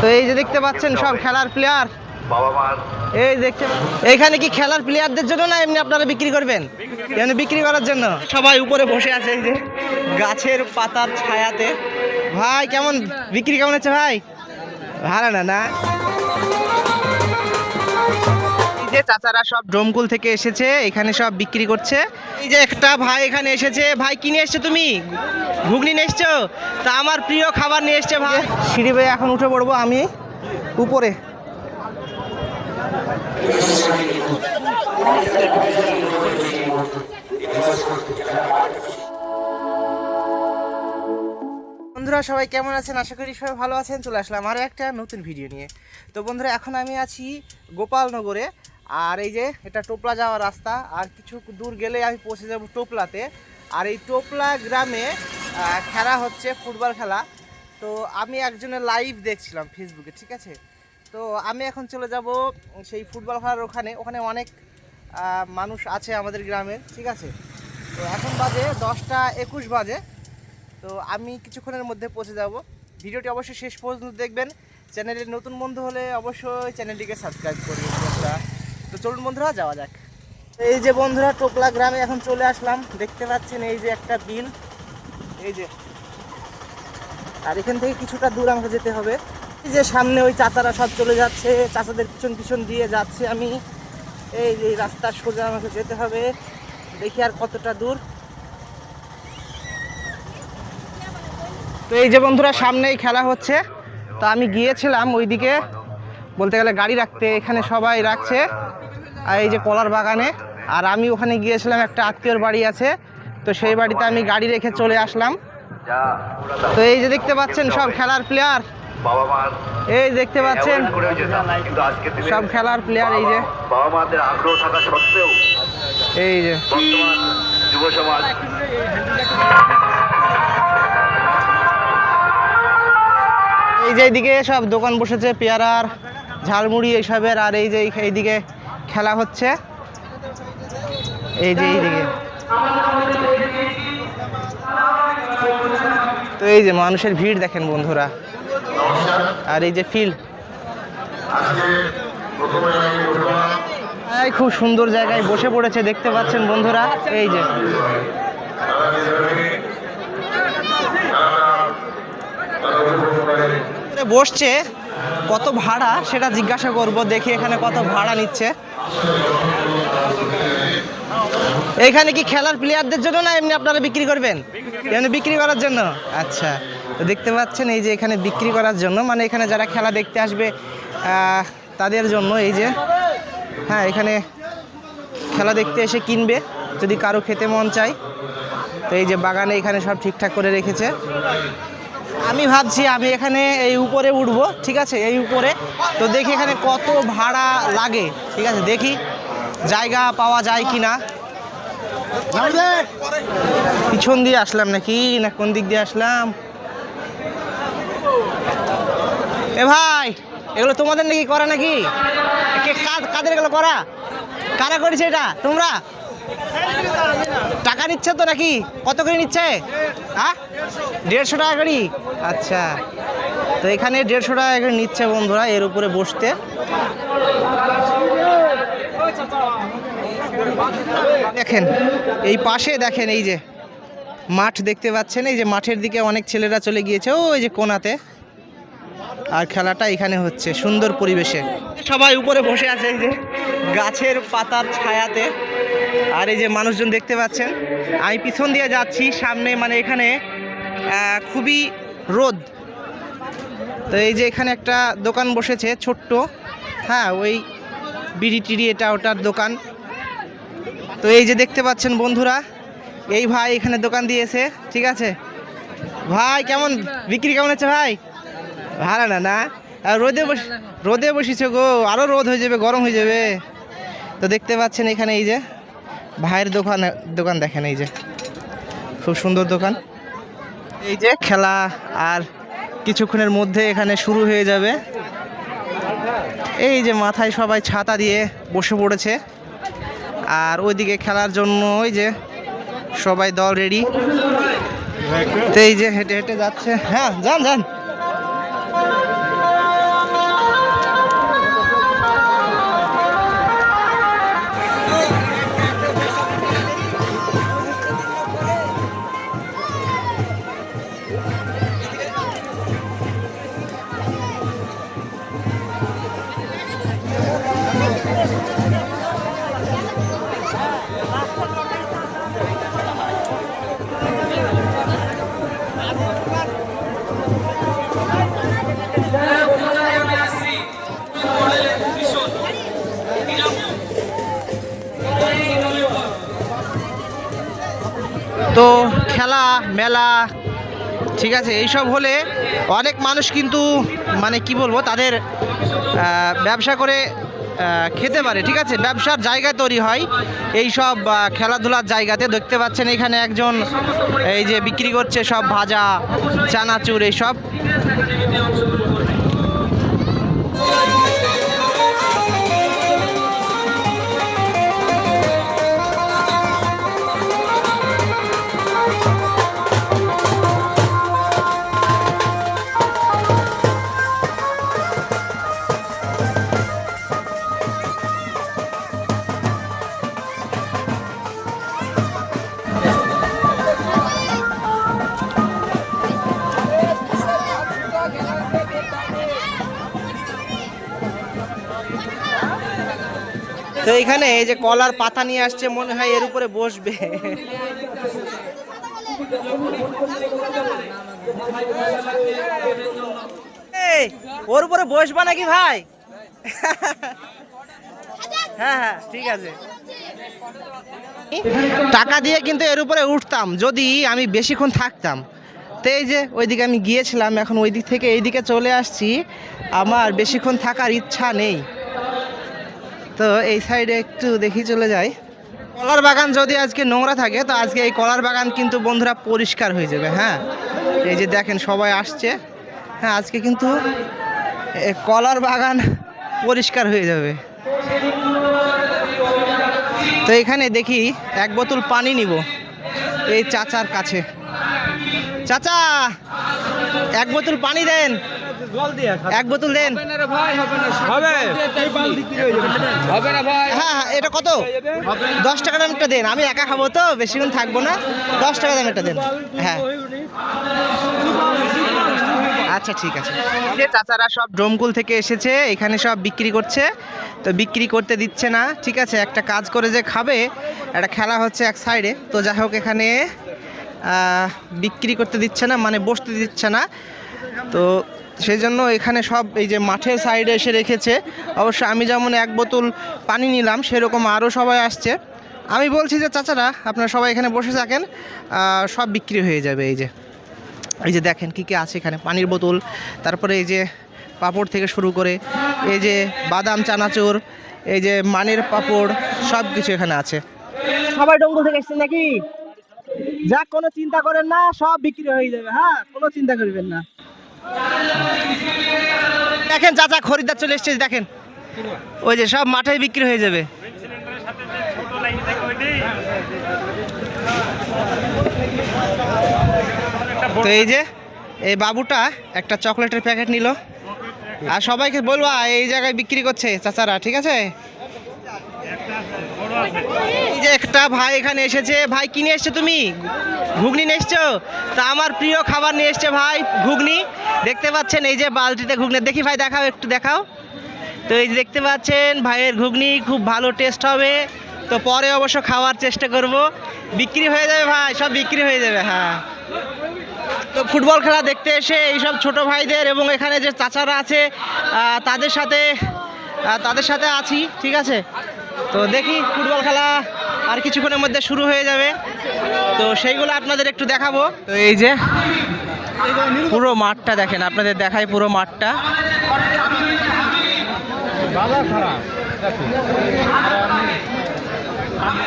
তো এই যে দেখতে পাচ্ছেন সব খেলার প্লেয়ার এই দেখতে এখানে কি খেলার প্লেয়ারদের জন্য না এমনি আপনারা বিক্রি করবেন? এমনি বিক্রি করার জন্য? সবাই উপরে বসে আছে এই যে, গাছের পাতার ছায়াতে। ভাই, কেমন? বিক্রি কেমন হচ্ছে ভাই? ভালো না না? যে চাচারা সব ডোমকুল থেকে এসেছে, এখানে সব বিক্রি করছে। এই যে একটা ভাই এখানে এসেছে, ভাই কিনে এসছো তুমি? ঘুগনি নিয়ে এসছো? তা আমার প্রিয় খাবার নিয়ে এসছে ভাই। সিঁড়ি বেয়ে এখন উঠে পড়ব আমি, উপরে। বন্ধুরা, সবাই কেমন আছেন? আশা করি সবাই ভালো আছেন। চলে আসলাম আরও একটা নতুন ভিডিও নিয়ে। তো বন্ধুরা, এখন আমি আছি গোপালনগরে। আর এই যে, এটা টোপলা যাওয়ার রাস্তা। আর কিছু দূর গেলে আমি পৌঁছে যাব টোপলাতে। আর এই টোপলা গ্রামে খেলা হচ্ছে, ফুটবল খেলা। তো আমি একজনের লাইভ দেখছিলাম ফেসবুকে ঠিক আছে? তো আমি এখন চলে যাব সেই ফুটবল খেলার ওখানে। ওখানে অনেক মানুষ আছে আমাদের গ্রামের ঠিক আছে? তো এখন বাজে দশটা একুশ বাজে। তো আমি কিছুক্ষণের মধ্যে পৌঁছে যাব। ভিডিওটি অবশ্যই শেষ পর্যন্ত দেখবেন। চ্যানেলের নতুন বন্ধু হলে অবশ্যই চ্যানেলটিকে সাবস্ক্রাইব করবেন। তো চলুন বন্ধুরা, যাওয়া যাক। এই যে বন্ধুরা টোকলা গ্রামে এখন চলে আসলাম। দেখতে পাচ্ছেন এই যে একটা বিল। এই যে। আর এখান থেকে কিছুটা দূর আমাকে যেতে হবে। এই যে সামনে ওই চাচারা সব চলে যাচ্ছে, চাচাদের পিছন পিছন দিয়ে যাচ্ছে আমি। এই যে রাস্তার সোজা আমাকে যেতে হবে। দেখি আর কতটা দূর। তো এই যে বন্ধুরা, সামনেই খেলা হচ্ছে। তো আমি গিয়েছিলাম ওইদিকে। বলতে গেলে গাড়ি রাখতে এখানে সবাই রাখছে। এই যে কলার বাগানে, আর আমি ওখানে গিয়েছিলাম, একটা আত্মীয়র বাড়ি আছে, তো সেই বাড়িতে আমি গাড়ি রেখে চলে আসলাম। তো এই যে দেখতে পাচ্ছেন সব খেলার প্লেয়ার এই দেখতে পাচ্ছেন সব খেলার প্লেয়ার এই যে। এই যে। এই যে এইদিকে সব দোকান বসেছে, পেয়ারার, ঝালমুড়ি এইসবের, আর এই যে এইদিকে খেলা হচ্ছে। এই যে এইদিকে। তো এই যে মানুষের ভিড় দেখেন বন্ধুরা। আর এই যে ফিল্ড খুব সুন্দর জায়গায় বসে পড়েছে, দেখতে পাচ্ছেন বন্ধুরা। এই যে। বসছে, কত ভাড়া সেটা জিজ্ঞাসা করব, দেখি এখানে কত ভাড়া নিচ্ছে। এখানে কি খেলার প্লেয়ারদের জন্য না এমনি আপনারা বিক্রি করবেন? এমনি বিক্রি করার জন্য? আচ্ছা তো দেখতে পাচ্ছেন এই যে এখানে বিক্রি করার জন্য মানে এখানে যারা খেলা দেখতে আসবে তাদের জন্য এই যে হ্যাঁ এখানে খেলা দেখতে এসে কিনবে, যদি কারও খেতে মন চায়। তো এই যে বাগানে এখানে সব ঠিকঠাক করে রেখেছে। আমি ভাবছি আমি এখানে এই উপরে উঠবো, ঠিক আছে? এই উপরে। তো দেখি এখানে কত ভাড়া লাগে, ঠিক আছে? দেখি জায়গা পাওয়া যায় কি না পিছন দিয়ে আসলাম নাকি? না, কোন দিক দিয়ে আসলাম? এ ভাই, এগুলো তোমাদের নাকি করা নাকি? কাদের এগুলো করা? কারা করেছে এটা? তোমরা? টাকা নিচ্ছে তো নাকি? কত করে নিচ্ছে? হ্যাঁ? দেড়শো টাকা করে? আচ্ছা। তো এখানে দেড়শো টাকা করে নিচ্ছে বন্ধুরা, এর উপরে বসতে। দেখেন, এই পাশে দেখেন, এই যে মাঠ দেখতে পাচ্ছেন, এই যে মাঠের দিকে অনেক ছেলেরা চলে গিয়েছে। ওই যে কোনাতে। আর খেলাটা এখানে হচ্ছে, সুন্দর পরিবেশে। সবাই উপরে বসে আছে, এই যে গাছের পাতার ছায়াতে। আর এই যে মানুষজন দেখতে পাচ্ছেন, আমি পিছন দিয়ে যাচ্ছি, সামনে মানে এখানে খুবই রোদ। তো এই যে এখানে একটা দোকান বসেছে, ছোট্ট। হ্যাঁ ওই বিড়ি টিড়ি, এটা ওটার দোকান। তো এই যে দেখতে পাচ্ছেন বন্ধুরা, এই ভাই এখানে দোকান দিয়েছে, ঠিক আছে? ভাই, কেমন? বিক্রি কেমন হচ্ছে ভাই? ভালো না না? রোদে বস রোদে বসেছে গো আরও রোদ হয়ে যাবে, গরম হয়ে যাবে। তো দেখতে পাচ্ছেন এখানে এই যে, ভাইয়ের দোকান দোকান দেখেন এই যে। খুব সুন্দর দোকান। এই যে খেলা আর কিছুক্ষণের মধ্যে এখানে শুরু হয়ে যাবে। এই যে মাথায় সবাই ছাতা দিয়ে বসে পড়েছে। আর ওইদিকে খেলার জন্য ওই যে সবাই দল রেডি তো এই যে হেঁটে হেঁটে যাচ্ছে। হ্যাঁ যান যান। খেলা, মেলা, ঠিক আছে, এইসব হলে অনেক মানুষ কিন্তু মানে কি বলব, তাদের ব্যবসা করে খেতে পারে, ঠিক আছে? ব্যবসার জায়গা তৈরি হয়। এই সব খেলাধুলার জায়গাতে দেখতে পাচ্ছেন এখানে একজন, এই যে বিক্রি করছে সব ভাজা, চানাচুর, এইসব। তো এখানে এই যে কলার পাতা নিয়ে আসছে, মনে হয় এর উপরে বসবে। ওর উপরে বসবা নাকি ভাই? হ্যাঁ হ্যাঁ ঠিক আছে। টাকা দিয়ে কিন্তু এর উপরে উঠতাম, যদি আমি বেশিক্ষণ থাকতাম। তো এই যে ওইদিকে আমি গিয়েছিলাম, এখন ওই দিক থেকে এইদিকে চলে আসছি। আমার বেশিক্ষণ থাকার ইচ্ছা নেই। তো এই সাইডে একটু দেখি চলে যাই। কলার বাগান যদি আজকে নোংরা থাকে, তো আজকে এই কলার বাগান কিন্তু বন্ধুরা পরিষ্কার হয়ে যাবে হ্যাঁ? এই যে দেখেন, সবাই আসছে। হ্যাঁ আজকে কিন্তু কলার বাগান পরিষ্কার হয়ে যাবে। তো এখানে দেখি এক বোতল পানি নিব এই চাচার কাছে। চাচা, এক বোতল পানি দেন। এক বোতল দেন। হবে হবে না। ভাই। হ্যাঁ হ্যাঁ এটা কত? দশ টাকা দাম একটা দেন। আমি একা খাব তো বেশিক্ষণ থাকব না। দশ টাকা দাম একটা দেন হ্যাঁ। আচ্ছা ঠিক আছে। যে চাচারা সব ডোমকুল থেকে এসেছে এখানে সব বিক্রি করছে। তো বিক্রি করতে দিচ্ছে না। ঠিক আছে একটা কাজ করে যে খাবে। একটা খেলা হচ্ছে এক সাইডে। তো যাই হোক এখানে বিক্রি করতে দিচ্ছে না মানে বসতে দিচ্ছে না। তো সেই জন্য এখানে সব এই যে মাঠের সাইডে এসে রেখেছে। অবশ্য আমি যেমন এক বোতল পানি নিলাম, সেরকম আরও সবাই আসছে। আমি বলছি যে, চাচারা, আপনারা সবাই এখানে বসে থাকেন সব বিক্রি হয়ে যাবে এই যে। এই যে দেখেন কি কি আছে এখানে, পানির বোতল, তারপরে এই যে পাপড় থেকে শুরু করে, এই যে বাদাম, চানাচুর, এই যে মানের পাপড়, সব কিছু এখানে আছে। সবাই ডঙ্গল থেকে এসছেন নাকি? যা কোনো চিন্তা করেন না, সব বিক্রি হয়ে যাবে। হ্যাঁ কোনো চিন্তা করবেন না। দেখেন চাচা খরিদ্দার চলে এসছে, দেখেন। ওই যে সব মাঠে বিক্রি হয়ে যাবে। তো এই যে, এই বাবুটা একটা চকলেটের প্যাকেট নিল। আর সবাইকে বলবা এই জায়গায় বিক্রি করছে চাচারা, ঠিক আছে? যে একটা ভাই এখানে এসেছে। ভাই, কি নিয়ে এসছো তুমি? ঘুগনি নিয়ে এসছো? তা আমার প্রিয় খাবার নিয়ে এসছে ভাই, ঘুগনি। দেখতে পাচ্ছেন এই যে বালতিতে ঘুগনি। দেখি ভাই, দেখাও, একটু দেখাও। তো এই যে দেখতে পাচ্ছেন, ভাইয়ের ঘুগনি খুব ভালো টেস্ট হবে। তো পরে অবশ্য খাওয়ার চেষ্টা করব। বিক্রি হয়ে যাবে ভাই, সব বিক্রি হয়ে যাবে হ্যাঁ। তো ফুটবল খেলা দেখতে এসে এইসব ছোট ভাইদের এবং এখানে যে চাচারা আছে তাদের সাথে তাদের সাথে আছি, ঠিক আছে? তো দেখি ফুটবল খেলা আর কিছুক্ষণের মধ্যে শুরু হয়ে যাবে। তো সেইগুলো আপনাদের একটু দেখাবো। তো এই যে পুরো মাঠটা দেখেন, আপনাদের দেখাই পুরো মাঠটা।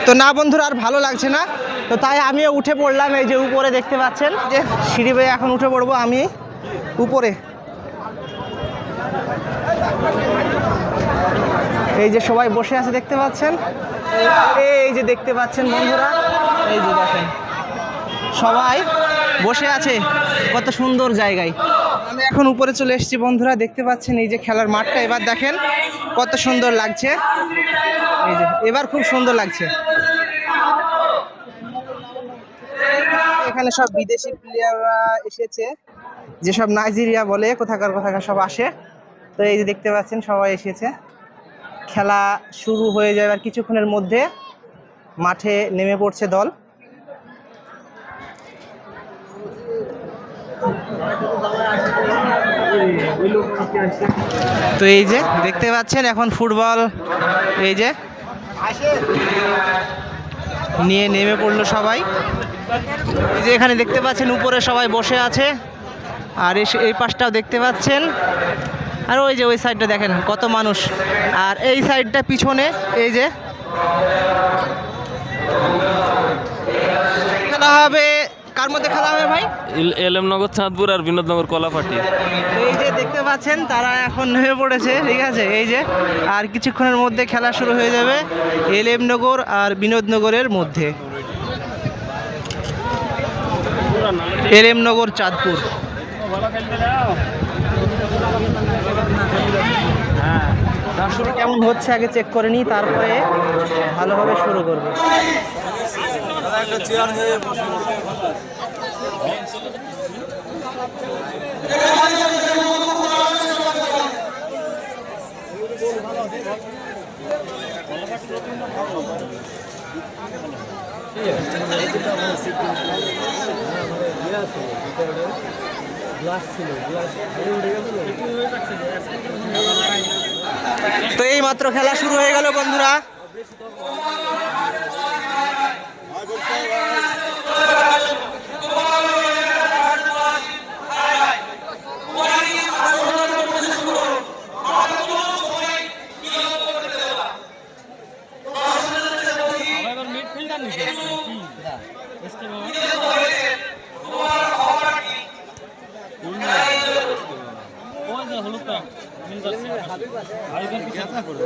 তো না বন্ধুরা, আর ভালো লাগছে না। তো তাই আমিও উঠে পড়লাম এই যে উপরে, দেখতে পাচ্ছেন? যে সিঁড়ি বেয়ে এখন উঠে পড়ব আমি উপরে। এই যে সবাই বসে আছে, দেখতে পাচ্ছেন? এই যে দেখতে পাচ্ছেন বন্ধুরা, এই যে দেখেন। সবাই বসে আছে, কত সুন্দর জায়গায়। আমি এখন উপরে চলে এসেছি বন্ধুরা, দেখতে পাচ্ছেন এই যে খেলার মাঠটা। এবার দেখেন কত সুন্দর লাগছে। এই যে, এবার খুব সুন্দর লাগছে। এখানে সব বিদেশি প্লেয়াররা এসেছে। যেসব নাইজেরিয়া বলে, কোথাকার কোথাকার সব আসে। তো এই যে দেখতে পাচ্ছেন, সবাই এসেছে। খেলা শুরু হয়ে যাবে আর কিছুক্ষণের মধ্যে মাঠে নেমে পড়ছে দল। তো এই যে, দেখতে পাচ্ছেন এখন ফুটবল, এই যে, নিয়ে নেমে পড়ল সবাই। এই যে এখানে দেখতে পাচ্ছেন উপরে সবাই বসে আছে। আর এই পাশটাও দেখতে পাচ্ছেন। আর ওই যে ওই সাইডটা দেখেন কত মানুষ। আর এই সাইডটা পিছনে এই যে। খেলা হবে কার মধ্যে খেলা হবে ভাই? এলএমনগর চাঁদপুর আর বিনোদনগর কলাপাটি। এই যে দেখতে পাচ্ছেন তারা এখন নেমে পড়েছে ঠিক আছে? এই যে আর কিছুক্ষণের মধ্যে খেলা শুরু হয়ে যাবে এলএমনগর আর বিনোদনগরের মধ্যে। এলএমনগর চাঁদপুর। শুরু কেমন হচ্ছে? আগে চেক করে নিই তারপরে ভালোভাবে শুরু করব। তো এই মাত্র খেলা শুরু হয়ে গেল বন্ধুরা। করবে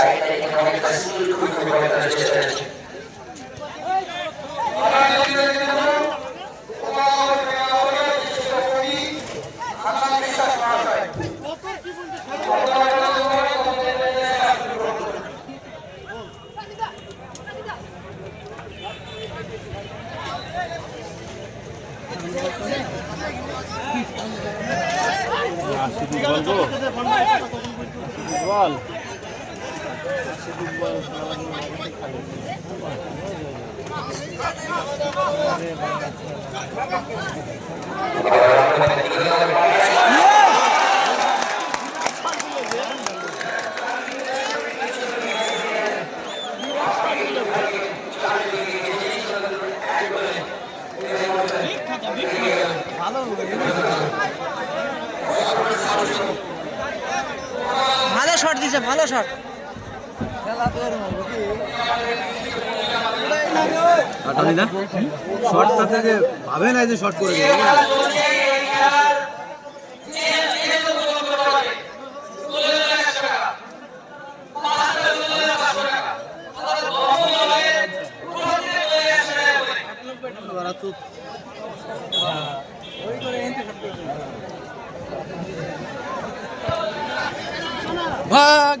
সাইড থেকে অনেকটা সুন্দর করে করার চেষ্টা করছি। ভালো শট দিছে ভালো শট। শর্টটা থেকে ভাবে না যে শর্ট করে দেবে। ভাগ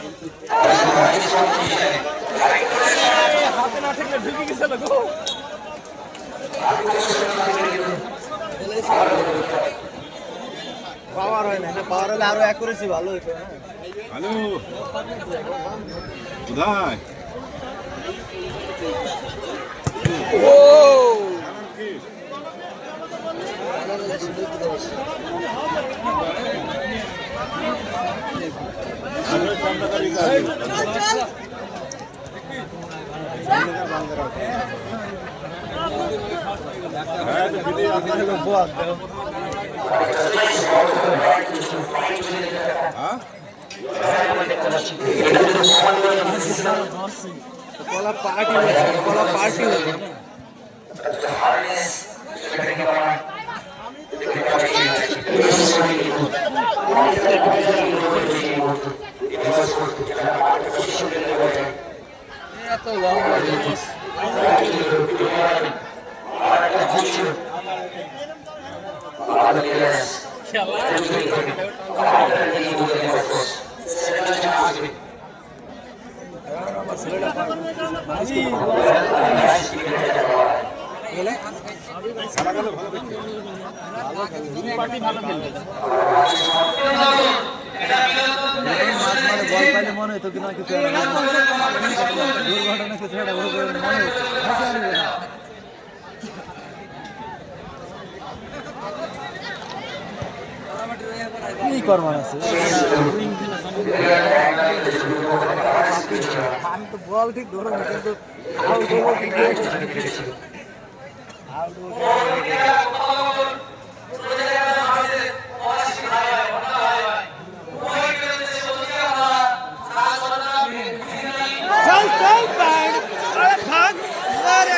পাওয়ার হয় না পাওয়ার হলে আরও করেছি ভালো হতো হ্যালো কোথায় কলা পার্টি কলা পার্টি হয়েছে বল পাইলে মনে হতো কিনা কিছু দুর্ঘটনা কিছু একটা মনে হতো কি করবার আছে? আমি তো বল ঠিক ধরো কিন্তু আউট হব কি করে? হব কি করে? চল চল ব্যাড আরে ভাগ আরে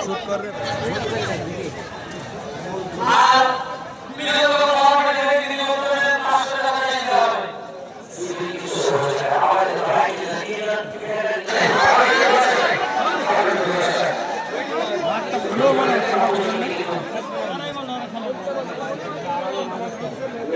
শুট করে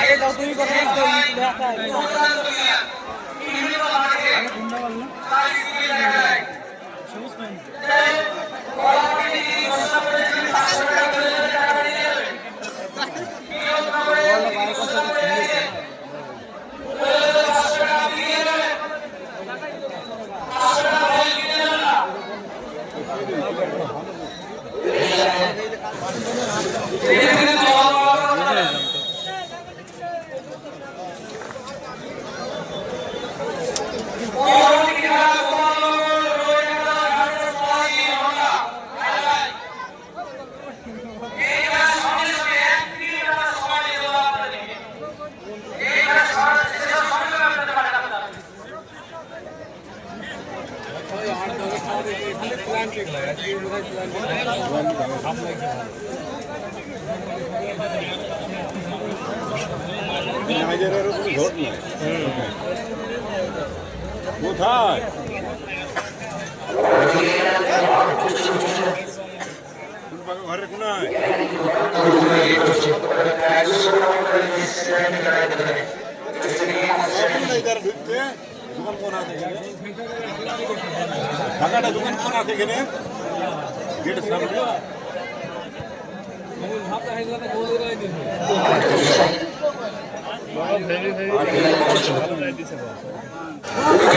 আগে কোথায়? ঘরে কোনায়? ঢুকতে দোকান কোন আছে ঢাকাটা দোকান কোন আছে এখানে গেটের সামনে। तो